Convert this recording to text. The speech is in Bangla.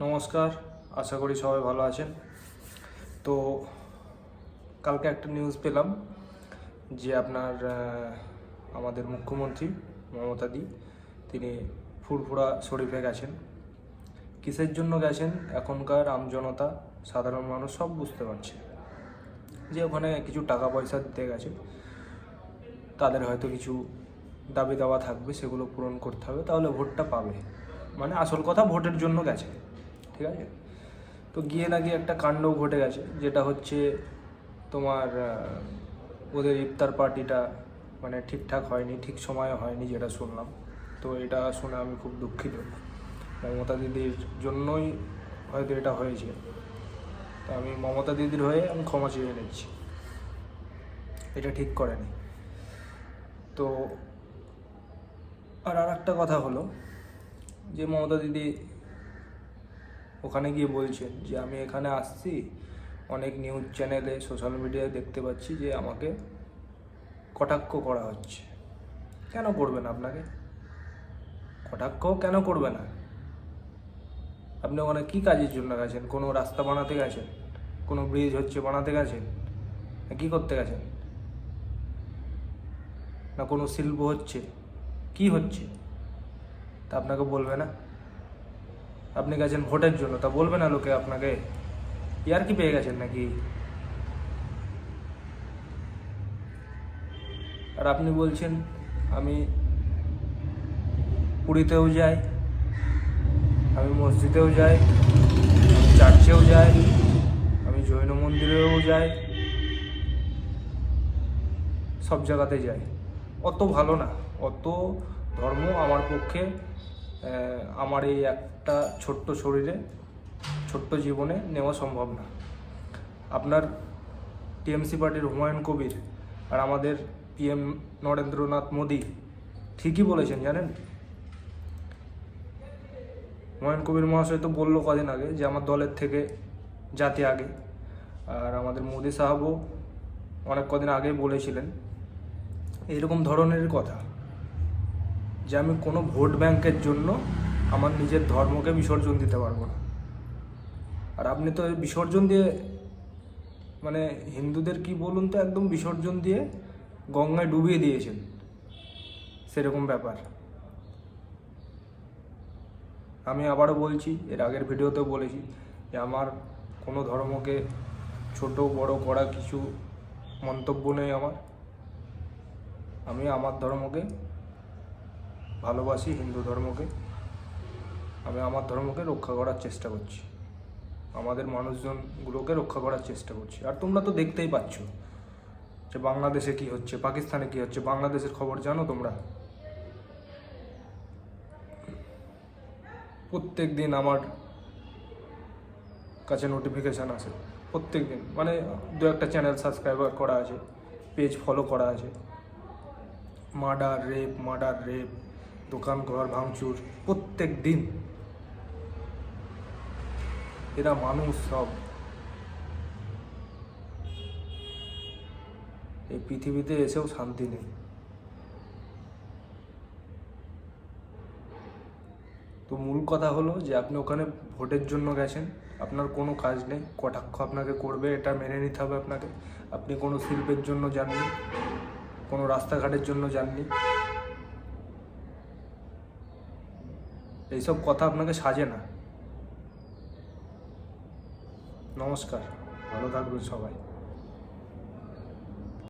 নমস্কার, আশা করি সবাই ভালো আছেন। তো কালকে একটা নিউজ পেলাম যে আপনার আমাদের মুখ্যমন্ত্রী মমতা দি, তিনি ফুরফুরা শরীফে গেছেন। কিসের জন্য গেছেন? এখনকার আমজনতা সাধারণ মানুষ সব বুঝতে পারছে যে ওখানে কিছু টাকা পয়সা দিতে গেছে। তাদের হয়তো কিছু দাবি দাওয়া থাকবে, সেগুলো পূরণ করতে হবে, তাহলে ভোটটা পাবে। মানে আসল কথা ভোটের জন্য গেছে। ঠিক আছে? তো গিয়ে নাকি একটা কাণ্ড ঘটে গেছে, যেটা হচ্ছে তোমার ওদের ইফতার পার্টিটা মানে ঠিকঠাক হয়নি, ঠিক সময়ে হয়নি যেটা শুনলাম। তো এটা শুনে আমি খুব দুঃখিত। মমতা দিদির জন্যই হয়তো এটা হয়েছে। তো আমি মমতা দিদির হয়ে আমি ক্ষমা চেয়ে নিচ্ছি। এটা ঠিক করেনি। তো আর আর একটা কথা হলো যে মমতা দিদি ওখানে গিয়ে বলছেন যে, আমি এখানে আসছি, অনেক নিউজ চ্যানেলে সোশ্যাল মিডিয়ায় দেখতে পাচ্ছি যে, আমাকে কটাক্ষ করা হচ্ছে। কেন করবে না আপনাকে? কটাক্ষ কেন করবে না? আপনি ওখানে কী কাজের জন্য গেছেন? কোনো রাস্তা বানাতে গেছেন? কোনো ব্রিজ হচ্ছে বানাতে গেছেন? না কী করতে গেছেন? না কোনো শিল্প হচ্ছে? কি হচ্ছে? তা আপনাকে বলবে না? আপনি গেছেন ভোটের জন্য, তা বলবে না লোকে আপনাকে? ইয়ার কি পেয়ে গেছেন নাকি? আর আপনি বলছেন, আমি পুরীতেও যাই, আমি মসজিদেও যাই চার্চেও যাই, আমি জৈন মন্দিরেও যাই, সব জায়গাতে যাই। অত ভালো না, অত ধর্ম আমার পক্ষে আমার এই একটা ছোট্ট শরীরে, ছোট্ট জীবনে নেওয়া সম্ভব না। আপনার টিএমসি পার্টির হুমায়ুন কবির আর আমাদের পিএম নরেন্দ্রনাথ মোদী ঠিকই বলেছেন, জানেন? হুমায়ুন কবির মহাশয় তো বলল কদিন আগে যে আমার দলের থেকে জাতি আগে। আর আমাদের মোদী সাহেবও অনেক কদিন আগে বলেছিলেন, এরকম ধরনের কথা। যে আমি কোনো ভোট ব্যাংকের জন্য আমার নিজের ধর্মকে বিসর্জন দিতে পারব না। আর আপনি তো বিসর্জন দিয়ে মানে হিন্দুদের কি বলুন তো, একদম বিসর্জন দিয়ে গঙ্গায় ডুবিয়ে দিয়েছেন। সেরকম ব্যাপার। আমি আবারও বলছি, এর আগের ভিডিওতেও বলেছি যে আমার কোনো ধর্মকে ছোট, বড় করা কিছু মন্তব্য নেই আমার। আমি আমার ধর্মকে ভালোবাসি হিন্দু ধর্মকে। আমি আমার ধর্মকে রক্ষা করার চেষ্টা করছি। আমাদের মানুষজনগুলোকে রক্ষা করার চেষ্টা করছি। আর তোমরা তো দেখতেই পাচ্ছ যে বাংলাদেশে কি হচ্ছে, পাকিস্তানে কি হচ্ছে, বাংলাদেশের খবর জানো তোমরা? প্রত্যেক দিন আমার কাছে নোটিফিকেশান আসে। প্রত্যেক দিন মানে দু একটা চ্যানেল সাবস্ক্রাইবার করা আছে পেজ ফলো করা আছে। মার্ডার রেপ মার্ডার রেপ দোকান, ঘর ভাঙচুর প্রত্যেক দিন। এরা মানুষ সব। এই পৃথিবীতে এসেও শান্তি নেই। তো মূল কথা হলো যে আপনি ওখানে ভোটের জন্য গেছেন, আপনার কোনো কাজ নেই, কটাক্ষ আপনাকে করবে, এটা মেনে নিতে হবে আপনাকে। আপনি কোনো শিল্পের জন্য যাননি, কোনো রাস্তাঘাটের জন্য যাননি। এইসব কথা আপনাকে সাজে না। নমস্কার ভালো থাকবেন সবাই।